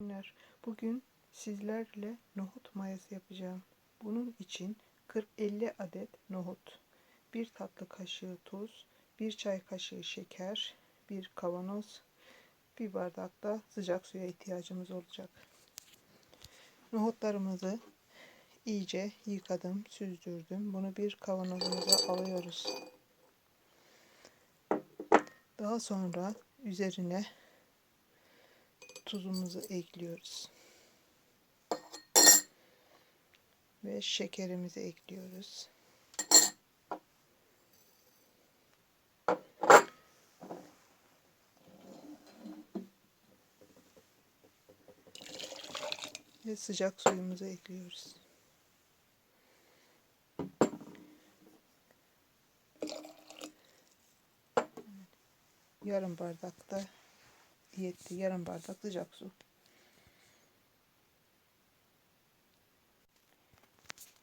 günler. Bugün sizlerle nohut mayası yapacağım. Bunun için 40-50 adet nohut, 1 tatlı kaşığı tuz, 1 çay kaşığı şeker, 1 kavanoz, bir bardak da sıcak suya ihtiyacımız olacak. Nohutlarımızı iyice yıkadım, süzdürdüm. Bunu bir kavanozumuza alıyoruz. Daha sonra üzerine tuzumuzu ekliyoruz. Ve şekerimizi ekliyoruz. Ve sıcak suyumuzu ekliyoruz. Yarım bardak da yetti. Yarım bardak sıcak su.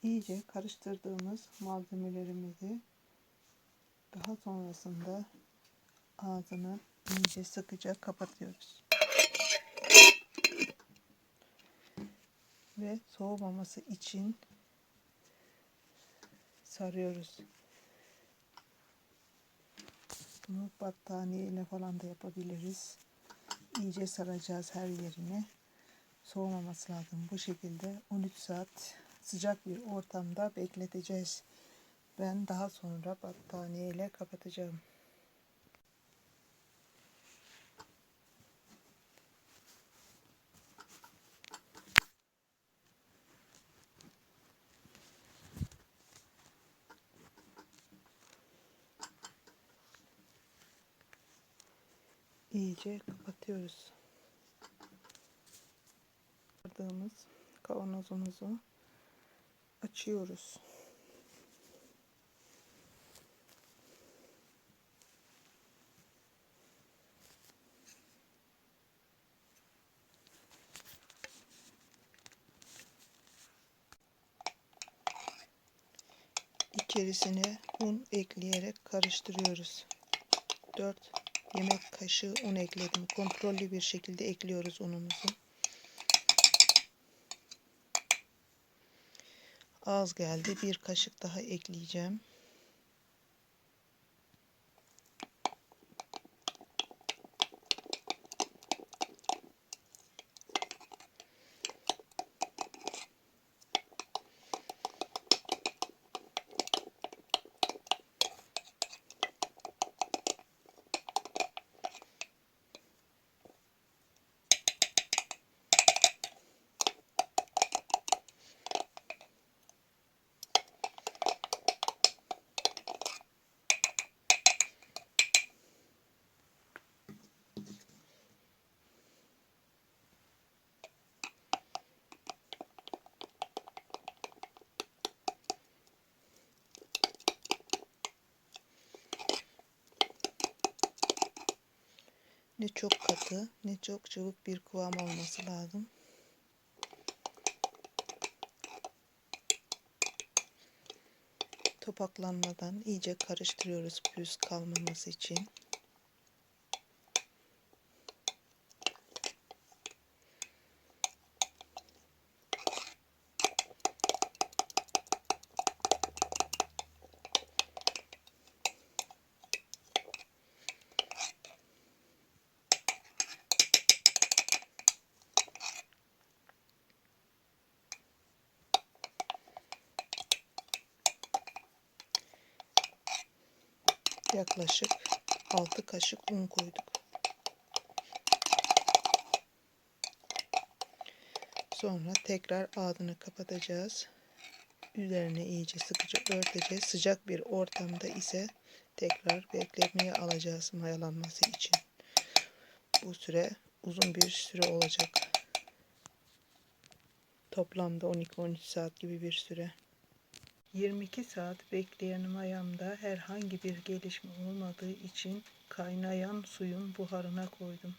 İyice karıştırdığımız malzemelerimizi daha sonrasında ağzını iyice sıkıca kapatıyoruz. Ve soğumaması için sarıyoruz. Bunu battaniye ile falan da yapabiliriz. İyice saracağız her yerine. Soğumaması lazım. Bu şekilde 13 saat sıcak bir ortamda bekleteceğiz. Ben daha sonra battaniye ile kapatacağım. İyice kapatıyoruz. Kırdığımız kavanozumuzu açıyoruz. İçerisine un ekleyerek karıştırıyoruz. 4 yemek kaşığı un ekledim. Kontrollü bir şekilde ekliyoruz unumuzu. Az geldi. Bir kaşık daha ekleyeceğim. Ne çok katı ne çok çabuk bir kıvam olması lazım. Topaklanmadan iyice karıştırıyoruz pürüz kalmaması için. Yaklaşık 6 kaşık un koyduk. Sonra tekrar ağzını kapatacağız. Üzerine iyice sıkıca örteceğiz. Sıcak bir ortamda ise tekrar beklemeye alacağız mayalanması için. Bu süre uzun bir süre olacak. Toplamda 12-13 saat gibi bir süre. 22 saat bekleyen mayamda herhangi bir gelişme olmadığı için kaynayan suyun buharına koydum.